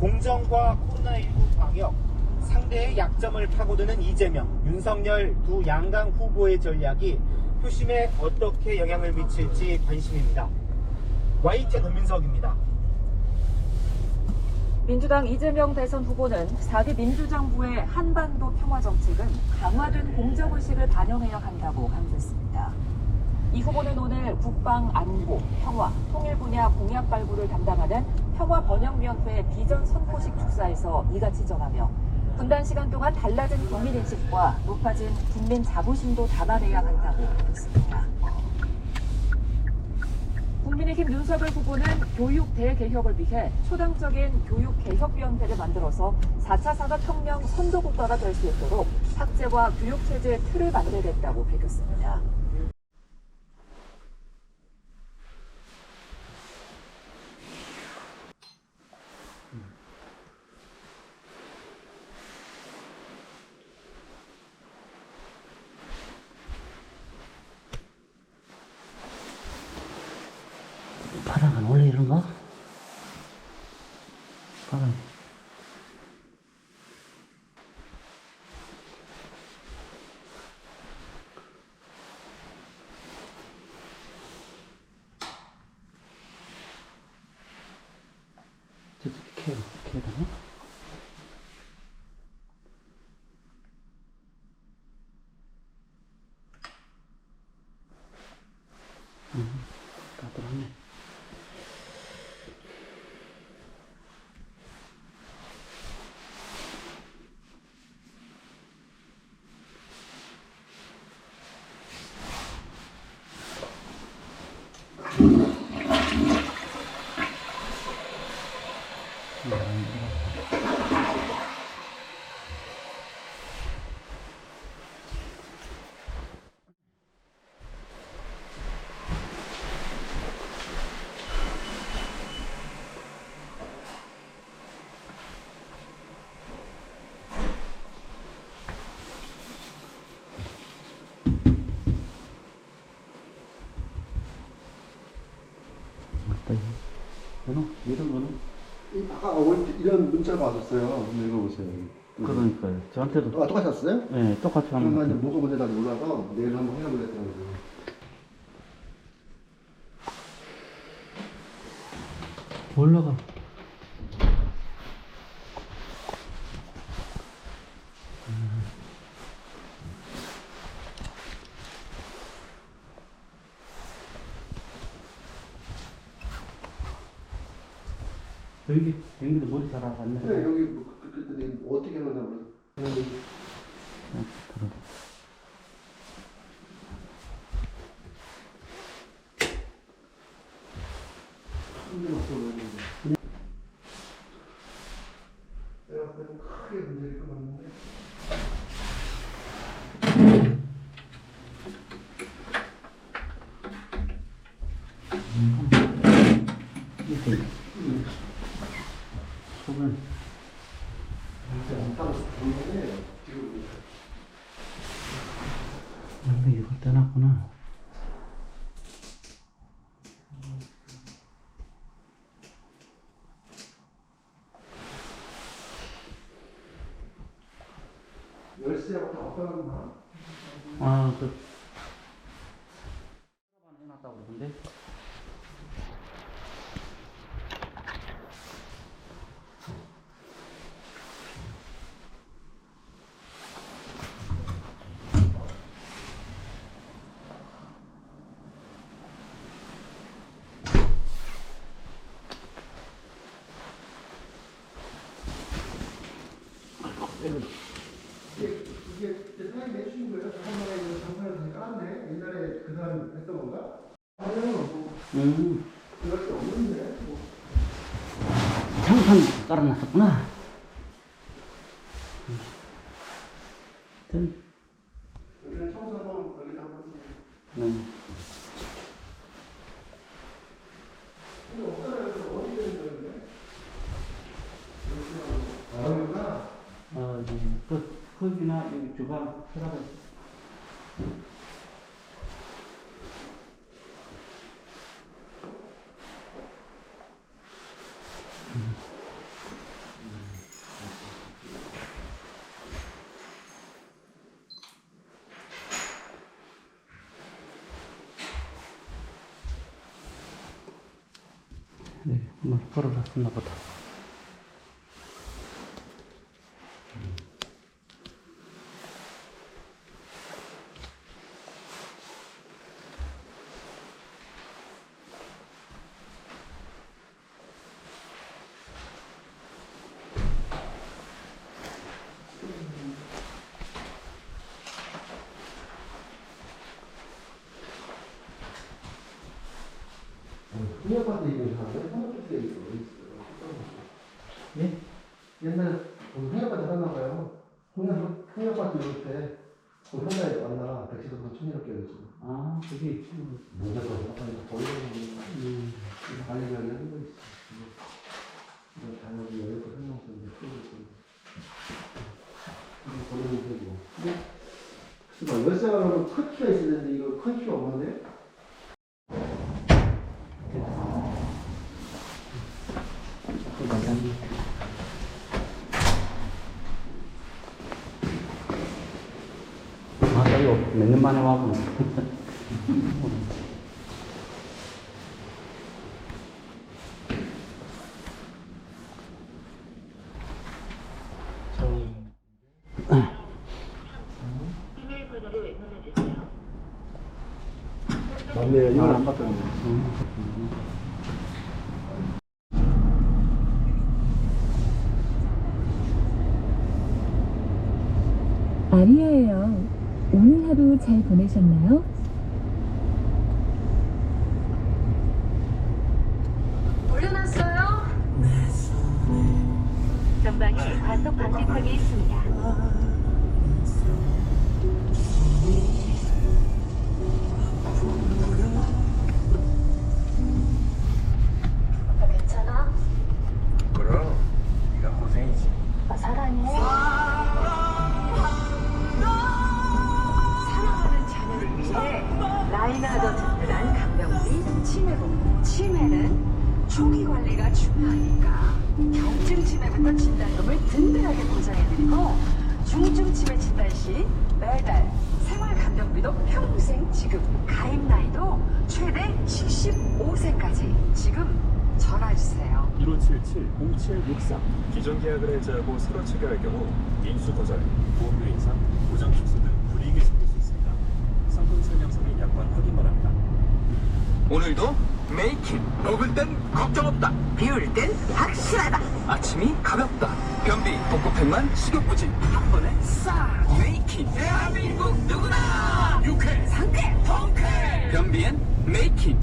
공정과 코로나19 방역, 상대의 약점을 파고드는 이재명, 윤석열 두 양강 후보의 전략이 표심에 어떻게 영향을 미칠지 관심입니다. YTN 노민석입니다. 민주당 이재명 대선 후보는 4대 민주정부의 한반도 평화 정책은 강화된 공정의식을 반영해야 한다고 강조했습니다. 이 후보는 오늘 국방, 안보, 평화, 통일 분야 공약 발굴을 담당하는 평화번영위원회 비전 선포식 축사에서 이같이 전하며 분단 시간 동안 달라진 국민인식과 높아진 국민 자부심도 담아내야 한다고 밝혔습니다. 국민의힘 윤석열 후보는 교육 대개혁을 위해 초당적인 교육개혁위원회를 만들어서 4차 산업혁명 선도국가가 될 수 있도록 학제와 교육체제의 틀을 만들겠다고 밝혔습니다. 바닥은 원래 이런가? 바닥. 저렇게 캐, 캐야 되나? 음, 까들었네. 맞다, 이거. 이거? 이런 거는? 아까 올- 이런 문자가 왔었어요. 한번 읽어보세요. 그러니까요. 저한테도. 아, 똑같이 왔어요? 네, 똑같이 하는 그러면 것 이제 같아요. 뭐가 문제인지 몰라서 내일 한번 해보겠다고. 올라가. 여기, 여기도 머리 잘 왔네. 네, 여기 뭐, 그, 그, 그, 그, 어떻게 하나 몰라. 크게 문제일 것 같은데. 이렇게. 속은. 진짜 안 따라서 보이는데, 지금. 아, 이걸 떠났구나. 열쇠하고 다 엇갈렸나? 아, 그. 해놨다고 그러던데? 이게, 이게 대상이 내주신 거예요? 잠깐만에 이거 장판을 다시 옛날에 그 사람 했던 건가? 아니요, 뭐, 음, 그럴 게 없는데. 뭐. 장판 깔아놨었구나. 든, 여기는 청소 한번, 여기다 한번. 네. 이거 없잖아요. 그거 어디 되는 거였는데? 아, 여기구나. 어, 이제, 그, 흙이나 여기 주방, 들어가 있어. 네, 한번 걸어봤었나 보다. 통역받은 이런 사람들 통역받은 게 있어. 예? 옛날 우리 통역받은 하나 봐요. 통역 통역받은 이럴 때 우리 회사에 만나 백시도 더 천이롭게 해줬어. 아, 그게, 문제가 생각하니까 벌려는 음, 관리관리 하는 거 있어. 이거 당연히 여유가 설명서인데 풀고 있어. 이거 버리면 되고. 그래서 열쇠가로 큰 키가 있어야 되는데 이거 큰 키가 없는데? 그 과장님. 아, 이거 몇 년 만에 와보네. 이건 안. 아리아예요. 하루 잘 보내셨나요? 치매보 치매는 초기 관리가 중요하니까 경증 치매부터 진단금을 든든하게 보장해드리고 중증 치매 진단 시 매달 생활 간병비도 평생 지급 가입 나이도 최대 75세까지 지금 전화 주세요. 1577-0763 기존 계약을 해지하고 새로 체결할 경우 인수 거절, 보험료 인상, 보장 축소 등 불이익이 생길 수 있습니다. 상품 설명 서 및 약관 확인 바랍니다. 오늘도 메이킹 먹을 땐 걱정 없다. 비울 땐 확실하다. 아침이 가볍다. 변비 복고팩만 식욕부지. 한 번에 싹 메이킹 대한민국 누구나! 유쾌 상쾌! 통쾌! 변비엔 메이킹